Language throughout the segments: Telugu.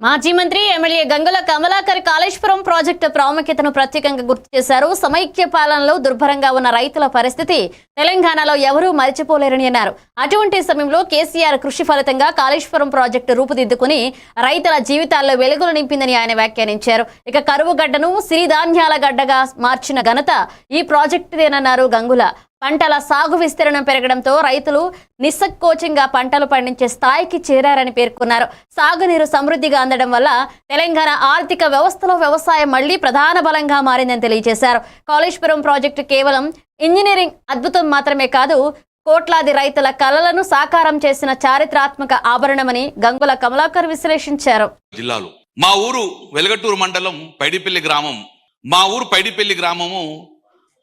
మాజీ మంత్రి ఎమ్మెల్యే గంగుల కమలాకర్ కాళేశ్వరం ప్రాజెక్టు ప్రాముఖ్యతను ప్రత్యేకంగా గుర్తు చేశారు. సమైక్య పాలనలో దుర్భరంగా ఉన్న రైతుల పరిస్థితి తెలంగాణలో ఎవరూ మరిచిపోలేరని అన్నారు. అటువంటి సమయంలో కేసీఆర్ కృషి ఫలితంగా కాళేశ్వరం ప్రాజెక్టు రూపుదిద్దుకుని రైతుల జీవితాల్లో వెలుగులు నింపిందని ఆయన వ్యాఖ్యానించారు. ఇక కరువు గడ్డను సిరిధాన్యాల గడ్డగా మార్చిన ఘనత ఈ ప్రాజెక్టుదేనన్నారు గంగుల. పంటల సాగు విస్తీర్ణం పెరగడంతో రైతులు నిస్సకోచంగా పంటలు పండించే స్థాయికి చేరారని పేర్కొన్నారు. సాగునీరు సమృద్ధిగా అందడం వల్ల తెలంగాణ ఆర్థిక వ్యవస్థలో వ్యవసాయం మళ్ళీ ప్రధాన బలంగా మారిందని తెలియజేశారు. కాళేశ్వరం ప్రాజెక్టు కేవలం ఇంజనీరింగ్ అద్భుతం మాత్రమే కాదు కోట్లాది రైతుల కలలను సాకారం చేసిన చారిత్రాత్మక ఆభరణమని గంగుల కమలాకర్ విశ్లేషించారు. జిల్లాలో మా ఊరు వెలగటూరు మండలం పైడిపల్లి గ్రామం. మా ఊరు పైడిపల్లి గ్రామము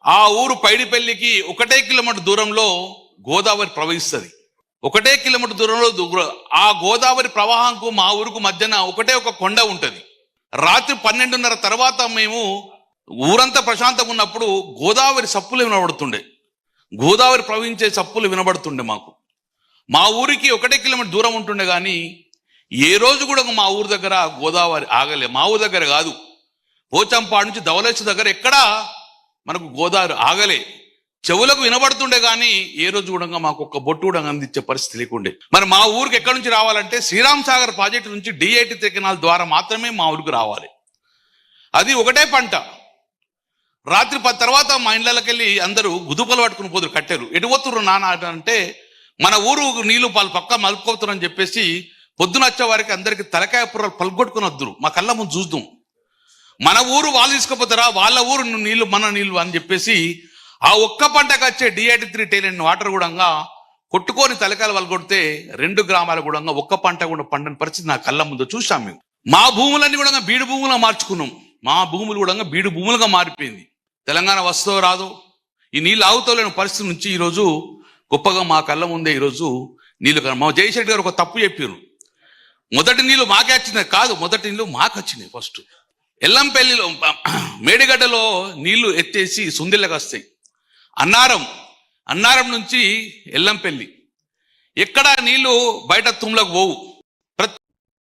ఆ ఊరు పైడిపల్లికి ఒకటే కిలోమీటర్ దూరంలో గోదావరి ప్రవహిస్తుంది. ఒకటే కిలోమీటర్ దూరంలో దూర- ఆ గోదావరి ప్రవాహంకు మా ఊరుకు మధ్యన ఒకటే ఒక కొండ ఉంటుంది. రాత్రి పన్నెండున్నర తర్వాత మేము ఊరంతా ప్రశాంతంగా ఉన్నప్పుడు గోదావరి సప్పులు వినబడుతుండే. గోదావరి ప్రవహించే సప్పులు వినబడుతుండే మాకు. మా ఊరికి ఒకటే కిలోమీటర్ దూరం ఉంటుండే కానీ ఏ రోజు కూడా మా ఊరు దగ్గర గోదావరి ఆగలే. మా ఊరు దగ్గర కాదు. పోచంపాడు నుంచి ధవలేశ్వర దగ్గర ఎక్కడా మనకు గోదావరి ఆగలే. చెవులకు వినబడుతుండే కానీ ఏ రోజు కూడా మాకు ఒక్క బొట్టు కూడా అందించే పరిస్థితి లేకుండే. మరి మా ఊరికి ఎక్కడి నుంచి రావాలంటే శ్రీరామ్ సాగర్ ప్రాజెక్టు నుంచి డిఐటి తెకినాల ద్వారా మాత్రమే మా ఊరికి రావాలి. అది ఒకటే పంట. రాత్రి పది తర్వాత మా ఇండ్లకి వెళ్ళి అందరూ గుదుపలు పట్టుకుని పోదురు కట్టారు ఎటు పోతుర్రు నాన్న అంటే మన ఊరు నీళ్ళు పాలు పక్క మలుపుకోతురని చెప్పేసి పొద్దున వచ్చే వారికి అందరికి తలకాయ పుర్రలు పలుగొట్టుకుని వద్దురు. మా కళ్ళ ముందు చూద్దాం. మన ఊరు వాళ్ళు తీసుకుపోతారా? వాళ్ళ ఊరు నీళ్ళు మన నీళ్ళు అని చెప్పేసి ఆ ఒక్క పంటకు వచ్చే డిఐటి త్రీ టైలెంట్ వాటర్ కూడా కొట్టుకొని తలకాయలు వాళ్ళు కొడితే రెండు గ్రామాల కూడా ఒక్క పంట కూడా పండని పరిస్థితి నా కళ్ళ ముందు చూసాం మేము. మా భూములన్నీ కూడా బీడు భూములుగా మార్చుకున్నాం. మా భూములు కూడా బీడు భూములుగా మారిపోయింది. తెలంగాణ వస్తుందో రాదు ఈ నీళ్ళు ఆగుతలేని పరిస్థితి నుంచి ఈరోజు గొప్పగా మా కళ్ళ ముందే ఈరోజు నీళ్ళు మా జయశెట్టి గారు ఒక తప్పు చెప్పారు. మొదటి నీళ్ళు మాకే వచ్చినాయి కాదు మొదటి నీళ్ళు మాకు వచ్చినాయి ఫస్ట్ ఎల్లంపల్లిలో మేడిగడ్డలో నీళ్ళు ఎత్తేసి సుందిళ్ళకి వస్తాయి. అన్నారం అన్నారం నుంచి ఎల్లంపల్లి. ఎక్కడ నీళ్ళు బయట తుమ్లకు పోవు.